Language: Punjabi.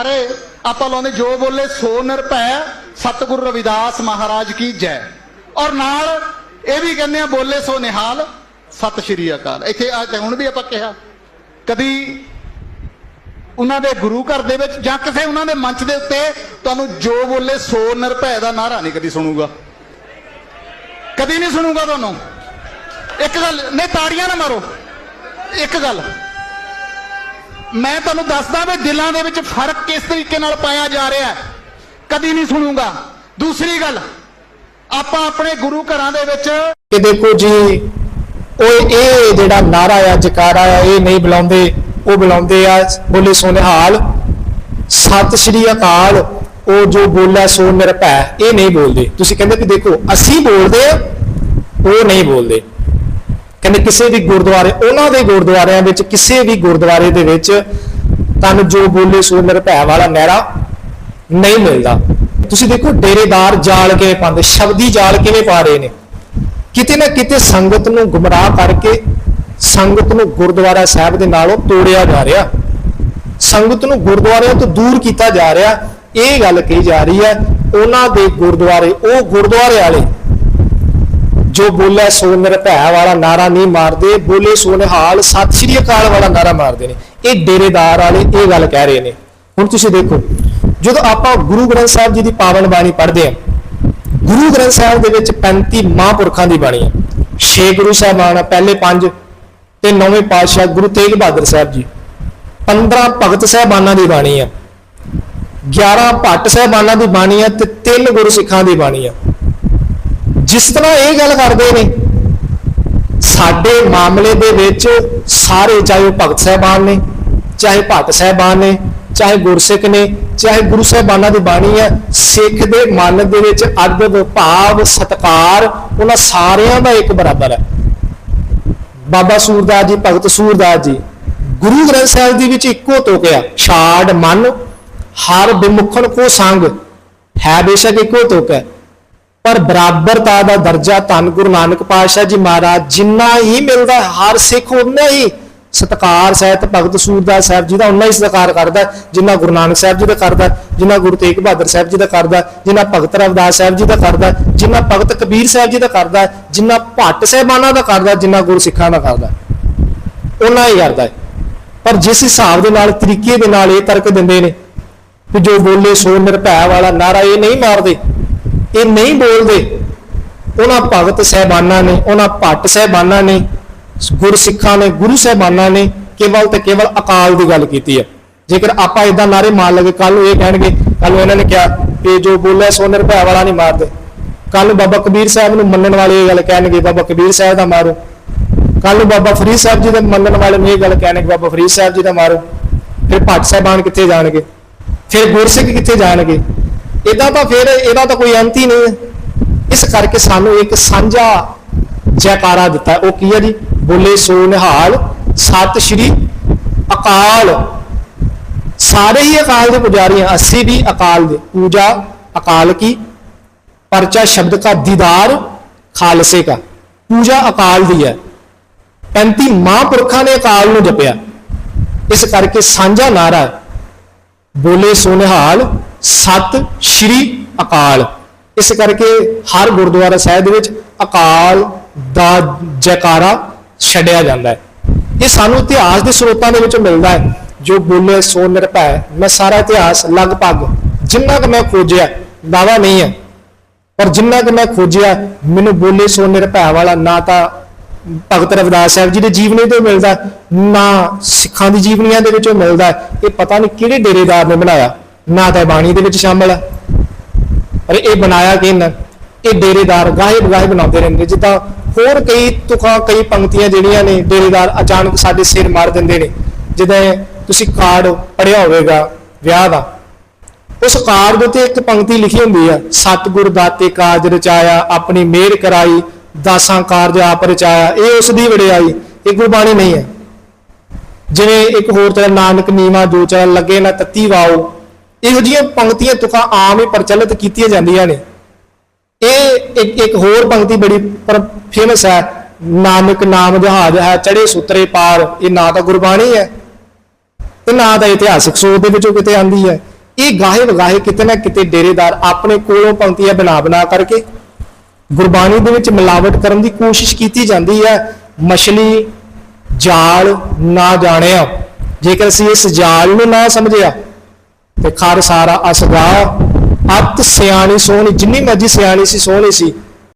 ਅਰੇ, ਆਪਾਂ ਲਾਉਂਦੇ, ਜੋ ਬੋਲੇ ਸੋ ਨਿਰਭੈ, ਸਤਿਗੁਰੂ ਰਵਿਦਾਸ ਮਹਾਰਾਜ ਕੀ ਜੈ। ਔਰ ਨਾਲ ਇਹ ਵੀ ਕਹਿੰਦੇ ਆ, ਬੋਲੇ ਸੋ ਨਿਹਾਲ, ਸਤਿ ਸ਼੍ਰੀ ਅਕਾਲ। ਇੱਥੇ ਆ ਹੁਣ ਵੀ ਆਪਾਂ ਕਿਹਾ, ਕਦੀ ਉਹਨਾਂ ਦੇ ਗੁਰੂ ਘਰ ਦੇ ਵਿੱਚ ਜਾਂ ਕਿਸੇ ਉਹਨਾਂ ਦੇ ਮੰਚ ਦੇ ਉੱਤੇ ਤੁਹਾਨੂੰ ਜੋ ਬੋਲੇ ਸੋ ਨਿਰਭੈ ਦਾ ਨਾਰਾ ਨਹੀਂ ਕਦੀ ਸੁਣੂਗਾ। ਕਦੀ ਨਹੀਂ ਸੁਣੂਗਾ ਤੁਹਾਨੂੰ। ਇੱਕ ਗੱਲ, ਨਹੀਂ, ਤਾੜੀਆਂ ਨਾ ਮਾਰੋ। ਇੱਕ ਗੱਲ ਮੈਂ ਤੁਹਾਨੂੰ ਦੱਸਦਾ ਵੀ ਦਿਲਾਂ ਦੇ ਵਿੱਚ ਫ਼ਰਕ ਕਿਸ ਤਰੀਕੇ ਨਾਲ ਪਾਇਆ ਜਾ ਰਿਹਾ ਹੈ। ਕਦੀ ਨਹੀਂ ਸੁਣੂਗਾ। ਦੂਸਰੀ ਗੱਲ, ਆਪਾਂ ਆਪਣੇ ਗੁਰੂ ਘਰਾਂ ਦੇ ਵਿੱਚ ਕਿ ਦੇਖੋ ਜੀ ਉਹ ਇਹ ਜਿਹੜਾ ਨਾਰਾ ਆ, ਜਕਾਰਾ ਆ, ਇਹ ਨਹੀਂ ਬੁਲਾਉਂਦੇ, ਉਹ ਬੁਲਾਉਂਦੇ ਆ, ਬੋਲੇ ਸੋਨਿਹਾਲ, ਸਤਿ ਸ਼੍ਰੀ ਅਕਾਲ, ਉਹ ਜੋ ਬੋਲਿਆ ਸੋ ਨਿਰਭੈ ਇਹ ਨਹੀਂ ਬੋਲਦੇ। ਤੁਸੀਂ ਕਹਿੰਦੇ ਕਿ ਦੇਖੋ, ਅਸੀਂ ਬੋਲਦੇ ਉਹ ਨਹੀਂ ਬੋਲਦੇ। ਕਹਿੰਦੇ ਕਿਸੇ ਵੀ ਗੁਰਦੁਆਰੇ, ਉਹਨਾਂ ਦੇ ਗੁਰਦੁਆਰਿਆਂ ਵਿੱਚ, ਕਿਸੇ ਵੀ ਗੁਰਦੁਆਰੇ ਦੇ ਵਿੱਚ ਤੁਹਾਨੂੰ ਜੋ ਬੋਲੇ ਸੋ ਨਿਰਭੈ ਵਾਲਾ ਨਾਰਾ ਨਹੀਂ ਮਿਲਦਾ। ਤੁਸੀਂ ਦੇਖੋ ਡੇਰੇਦਾਰ ਜਾਲ ਕਿਵੇਂ ਪਾਉਂਦੇ, ਸ਼ਬਦੀ ਜਾਲ ਕਿਵੇਂ ਪਾ ਰਹੇ ਨੇ। ਕਿਤੇ ਨਾ ਕਿਤੇ ਸੰਗਤ ਨੂੰ ਗੁੰਮਰਾਹ ਕਰਕੇ ਸੰਗਤ ਨੂੰ ਗੁਰਦੁਆਰਾ ਸਾਹਿਬ ਦੇ ਨਾਲੋਂ ਤੋੜਿਆ ਜਾ ਰਿਹਾ। ਸੰਗਤ ਨੂੰ ਗੁਰਦੁਆਰਿਆਂ ਤੋਂ ਦੂਰ ਕੀਤਾ ਜਾ ਰਿਹਾ। ਇਹ ਗੱਲ ਕਹੀ ਜਾ ਰਹੀ ਹੈ, ਉਹਨਾਂ ਦੇ ਗੁਰਦੁਆਰੇ, ਉਹ ਗੁਰਦੁਆਰੇ ਵਾਲੇ ਜੋ ਬੋਲੇ ਸੋ ਨਿਰਭੈ ਵਾਲਾ ਨਾਰਾ ਨਹੀਂ ਮਾਰਦੇ, ਬੋਲੇ ਸੋ ਨਿਹਾਲ ਸਤਿ ਸ਼੍ਰੀ ਅਕਾਲ ਵਾਲਾ ਨਾਰਾ ਮਾਰਦੇ ਨੇ। ਇਹ ਡੇਰੇਦਾਰ ਵਾਲੇ ਇਹ ਗੱਲ ਕਹਿ ਰਹੇ ਨੇ। ਹੁਣ ਤੁਸੀਂ ਦੇਖੋ, ਜਦੋਂ ਆਪਾਂ ਗੁਰੂ ਗ੍ਰੰਥ ਸਾਹਿਬ ਜੀ ਦੀ ਪਾਵਨ ਬਾਣੀ ਪੜ੍ਹਦੇ ਹਾਂ, ਗੁਰੂ ਗ੍ਰੰਥ ਸਾਹਿਬ ਦੇ ਵਿੱਚ 35 ਮਹਾਂਪੁਰਖਾਂ ਦੀ ਬਾਣੀ ਹੈ। ਛੇ ਗੁਰੂ ਸਾਹਿਬਾਨ ਪਹਿਲੇ ਪੰਜ ਤੇ ਨੌਵੇਂ ਪਾਤਸ਼ਾਹ ਗੁਰੂ ਤੇਗ ਬਹਾਦਰ ਸਾਹਿਬ ਜੀ। 15 ਭਗਤ ਸਾਹਿਬਾਨਾਂ ਦੀ ਬਾਣੀ ਹੈ। 11 ਭੱਟ ਸਾਹਿਬਾਨਾਂ ਦੀ ਬਾਣੀ ਹੈ ਤੇ ਤਿੰਨ ਗੁਰੂ ਸਿੱਖਾਂ ਦੀ ਬਾਣੀ ਹੈ। ਜਿਸ ਤਰ੍ਹਾਂ ਇਹ ਗੱਲ ਕਰਦੇ ਨੇ, ਸਾਡੇ ਮਾਮਲੇ ਦੇ ਵਿੱਚ ਸਾਰੇ ਚਾਹੇ ਉਹ ਭਗਤ ਸਾਹਿਬਾਨ ਨੇ, ਚਾਹੇ ਭਗਤ ਸਾਹਿਬਾਨ ਨੇ, ਚਾਹੇ ਗੁਰਸਿੱਖ ਨੇ, ਚਾਹੇ ਗੁਰੂ ਸਾਹਿਬਾਨਾਂ ਦੀ ਬਾਣੀ ਹੈ, ਸਿੱਖ ਦੇ ਮਨ ਦੇ ਵਿੱਚ ਅਦਬ, ਭਾਵ, ਸਤਕਾਰ, ਉਹਨਾਂ ਸਾਰਿਆਂ ਦਾ ਇੱਕ ਬਰਾਬਰ ਹੈ। ਬਾਬਾ ਸੂਰਦਾਸ ਜੀ, ਭਗਤ ਸੂਰਦਾਸ ਜੀ, ਗੁਰੂ ਗ੍ਰੰਥ ਸਾਹਿਬ ਦੇ ਵਿੱਚ ਇੱਕੋ ਤੋਕਿਆ ਛਾੜ ਮਨ, ਹਰ ਬਿਮੁਖਨ ਕੋ ਸੰਗ, ਹੈ ਬੇਸ਼ੱਕ ਇੱਕੋ ਤੋਕ ਹੈ। ਪਰ ਬਰਾਬਰਤਾ ਦਾ ਦਰਜਾ ਧੰਨ ਗੁਰੂ ਨਾਨਕ ਪਾਤਸ਼ਾਹ ਜੀ ਮਹਾਰਾਜ ਜਿੰਨਾ ਹੀ ਮਿਲਦਾ ਹਰ ਸਿੱਖ ਉਨਾ ਹੀ ਸਤਕਾਰ ਸਹਿਤ ਭਗਤ ਸੂਰਦਾਸ ਸਾਹਿਬ ਜੀ ਦਾ ਉਨਾ ਹੀ ਸਤਕਾਰ ਕਰਦਾ ਜਿੰਨਾ ਗੁਰੂ ਨਾਨਕ ਸਾਹਿਬ ਜੀ ਦਾ ਕਰਦਾ ਜਿੰਨਾ ਗੁਰੂ ਤੇਗ ਬਹਾਦਰ ਸਾਹਿਬ ਜੀ ਦਾ ਕਰਦਾ ਜਿੰਨਾ ਭਗਤ ਰਵਿਦਾਸ ਸਾਹਿਬ ਜੀ ਦਾ ਕਰਦਾ ਜਿੰਨਾ ਭਗਤ ਕਬੀਰ ਸਾਹਿਬ ਜੀ ਦਾ ਕਰਦਾ ਜਿੰਨਾ ਭੱਟ ਸਾਹਿਬਾਨਾਂ ਦਾ ਕਰਦਾ ਜਿੰਨਾ ਗੁਰੂ ਸਿੱਖਾਂ ਦਾ ਕਰਦਾ ਉਹਨਾਂ ਹੀ ਕਰਦਾ ਪਰ ਜਿਸ ਹਿਸਾਬ ਦੇ ਨਾਲ, ਤਰੀਕੇ ਦੇ ਨਾਲ ਇਹ ਤਰਕ ਦਿੰਦੇ ਨੇ ਕਿ ਜੋ ਬੋਲੇ ਸੋ ਨਿਰਭੈ ਵਾਲਾ ਨਾਰਾ ਇਹ ਨਹੀਂ ਮਾਰਦੇ ਇਹ ਨਹੀਂ ਬੋਲਦੇ। ਉਹਨਾਂ ਭਗਤ ਸਹਿਬਾਨਾਂ ਨੇ, ਉਹਨਾਂ ਭੱਟ ਸਹਿਬਾਨਾਂ ਨੇ ਗੁਰਸਿੱਖਾਂ ਨੇ, ਗੁਰੂ ਸਹਿਬਾਨਾਂ ਨੇ ਕੇਵਲ ਤੇ ਕੇਵਲ ਅਕਾਲ ਦੀ ਗੱਲ ਕੀਤੀ ਹੈ। ਜੇਕਰ ਆਪਾਂ ਇਦਾਂ ਨਾਰੇ ਮਾਰ ਲਗੇ ਕੱਲ ਨੂੰ ਇਹ ਕਹਿਣਗੇ ਕੱਲ ਨੂੰ ਇਹਨਾਂ ਨੇ ਕਿਹਾ ਕਿ ਜੋ ਬੋਲੇ ਸੋ ਨਿਰਭੈ ਵਾਲਾ ਨਹੀਂ ਮਾਰਦੇ। ਕੱਲ ਨੂੰ ਬਾਬਾ ਕਬੀਰ ਸਾਹਿਬ ਨੂੰ ਮੰਨਣ ਵਾਲੇ ਇਹ ਗੱਲ ਕਹਿਣਗੇ, ਬਾਬਾ ਕਬੀਰ ਸਾਹਿਬ ਦਾ ਮਾਰੋ। ਕੱਲ ਨੂੰ ਬਾਬਾ ਫਰੀਦ ਸਾਹਿਬ ਜੀ ਦੇ ਮੰਨਣ ਵਾਲੇ ਨੂੰ ਇਹ ਗੱਲ ਕਹਿਣਗੇ, ਬਾਬਾ ਫਰੀਦ ਸਾਹਿਬ ਜੀ ਦਾ ਮਾਰੋ। ਫਿਰ ਭੱਟ ਸਾਹਿਬਾਨ ਕਿੱਥੇ ਜਾਣਗੇ? ਫਿਰ ਗੁਰਸਿੱਖ ਕਿੱਥੇ ਜਾਣਗੇ? ਇਹਦਾ ਤਾਂ ਫਿਰ ਇਹਦਾ ਤਾਂ ਕੋਈ ਅੰਤ ਹੀ ਨਹੀਂ ਹੈ। ਇਸ ਕਰਕੇ ਸਾਨੂੰ ਇੱਕ ਸਾਂਝਾ ਜੈਕਾਰਾ ਦਿੱਤਾ ਉਹ ਕੀ ਹੈ ਜੀ? ਬੋਲੇ ਸੋ ਨਿਹਾਲ ਸਤਿ ਸ਼੍ਰੀ ਅਕਾਲ। ਸਾਰੇ ਹੀ ਅਕਾਲ ਦੇ ਪੁਜਾਰੀ ਹਾਂ। ਅਸੀਂ ਵੀ ਅਕਾਲ ਦੇ। ਪੂਜਾ ਅਕਾਲ ਕੀ? ਪਰਚਾ ਸ਼ਬਦ ਦਾ ਦੀਦਾਰ ਖਾਲਸੇ ਦਾ ਪੂਜਾ ਅਕਾਲ ਦੀ ਹੈ। 35 ਮਹਾਂਪੁਰਖਾਂ ਨੇ ਅਕਾਲ ਨੂੰ ਜਪਿਆ। ਇਸ ਕਰਕੇ ਸਾਂਝਾ ਨਾਰਾ ਬੋਲੇ ਸੋ ਨਿਹਾਲ ਸਤਿ ਸ਼੍ਰੀ ਅਕਾਲ। ਇਸ ਕਰਕੇ ਹਰ ਗੁਰਦੁਆਰਾ ਸਾਹਿਬ ਦੇ ਵਿੱਚ ਅਕਾਲ ਦਾ ਜੈਕਾਰਾ ਛੱਡਿਆ ਜਾਂਦਾ ਹੈ। ਇਹ ਸਾਨੂੰ ਇਤਿਹਾਸ ਦੇ ਸਰੋਤਾਂ ਦੇ ਵਿੱਚ ਮਿਲਦਾ ਹੈ। ਜੋ ਬੋਲੇ ਸੋ ਨਿਰਭੈ, ਮੈਂ ਸਾਰਾ ਇਤਿਹਾਸ ਲਗਭਗ ਜਿੰਨਾ ਕਿ ਮੈਂ ਖੋਜਿਆ, ਦਾਵਾ ਨਹੀਂ ਹੈ। ਪਰ ਜਿੰਨਾ ਕਿ ਮੈਂ ਖੋਜਿਆ, ਮੈਨੂੰ ਬੋਲੇ ਸੋ ਨਿਰਭੈ ਵਾਲਾ ਨਾ ਤਾਂ ਭਗਤ ਰਵਿਦਾਸ ਸਾਹਿਬ ਜੀ ਦੇ ਜੀਵਨੀ ਤੋਂ ਮਿਲਦਾ, ਨਾ ਸਿੱਖਾਂ ਦੀ ਜੀਵਨੀਆਂ ਦੇ ਵਿੱਚੋਂ ਮਿਲਦਾ। ਇਹ ਪਤਾ ਨਹੀਂ ਕਿਹੜੇ ਡੇਰੇਦਾਰ ਨੇ ਬਣਾਇਆ। ਨਾ ਤਾਂ ਬਾਣੀ ਦੇ ਵਿੱਚ ਸ਼ਾਮਲ ਹੈ ਪਰ ਇਹ ਬਣਾਇਆ ਕਿਹਨ ਇਹ ਡੇਰੇਦਾਰ ਗਾਹੇ ਬਗਾਹੇ ਬਣਾਉਂਦੇ ਰਹਿੰਦੇ। ਜਿੱਦਾਂ ਹੋਰ ਕਈ ਤੁਕਾਂ ਕਈ ਪੰਕਤੀਆਂ ਜਿਹੜੀਆਂ ਨੇ, ਡੇਰੇਦਾਰ ਅਚਾਨਕ ਸਾਡੇ ਸਿਰ ਮਾਰ ਦਿੰਦੇ ਨੇ। ਜਿੱਦਾਂ ਤੁਸੀਂ ਕਾਰਡ ਪੜਿਆ ਹੋਵੇਗਾ, ਵਿਆਹ ਦਾ। ਉਸ ਕਾਰਡ ਦੇ ਉੱਤੇ ਇੱਕ ਪੰਕਤੀ ਲਿਖੀ ਹੁੰਦੀ ਆ, ਸਤਿਗੁਰ ਦਾਤੇ ਕਾਰਜ ਰਚਾਇਆ, ਆਪਣੀ ਮਿਹਰ ਕਰਾਈ, ਦਾਸਾਂ ਕਾਰਜ ਆਪ ਰਚਾਇਆ। ਇਹ ਉਸ ਦੀ ਵਡਿਆਈ, ਇਹ ਗੁਰਬਾਣੀ ਨਹੀਂ ਹੈ। ਜਿਵੇਂ ਇੱਕ ਹੋਰ ਤਰ੍ਹਾਂ, ਨਾਨਕ ਨੀਵਾ ਜੋ ਚਰਨ ਲੱਗੇ, ਨਾ ਤੱਤੀ ਵਾਓ। ਇਹੋ ਜਿਹੀਆਂ ਪੰਕਤੀਆਂ ਤੁਕਾਂ ਆਮ ਹੀ ਪ੍ਰਚਲਿਤ ਕੀਤੀਆਂ ਜਾਂਦੀਆਂ ਨੇ। ਇਹ ਇੱਕ ਇੱਕ ਹੋਰ ਪੰਕਤੀ ਬੜੀ ਫੇਮਸ ਹੈ। ਨਾਨਕ ਨਾਮ ਜਹਾਜ ਹੈ ਚੜੇ ਸੁਤਰੇ ਪਾਰ, ਇਹ ਨਾ ਤਾਂ ਗੁਰਬਾਣੀ ਹੈ। ਤੇ ਨਾ ਤਾਂ ਇਤਿਹਾਸਕ ਸੋਧ ਦੇ ਵਿੱਚੋਂ ਕਿਤੇ ਆਂਦੀ ਹੈ। ਇਹ ਗਾਹੇ ਵਗਾਹੇ ਕਿਤੇ ਨਾ ਕਿਤੇ ਡੇਰੇਦਾਰ ਆਪਣੇ ਕੋਲੋਂ ਪੰਕਤੀਆਂ ਬਣਾ ਬਣਾ ਕਰਕੇ ਗੁਰਬਾਣੀ ਦੇ ਵਿੱਚ ਮਿਲਾਵਟ ਕਰਨ ਦੀ ਕੋਸ਼ਿਸ਼ ਕੀਤੀ ਜਾਂਦੀ ਹੈ। ਮਛਲੀ, ਜਾਲ ਨਾ ਜਾਣਿਆ। ਜੇਕਰ ਅਸੀਂ ਇਸ ਜਾਲ ਨੂੰ ਨਾ ਸਮਝਿਆ ਤੇ ਖਰ ਸਾਰਾ ਅਸਗਾ। ਅਤ ਸਿਆਣੀ ਸੋਹਣੀ ਜਿੰਨੀ ਮਰਜ਼ੀ ਸਿਆਣੀ ਸੀ ਸੋਹਣੀ ਸੀ।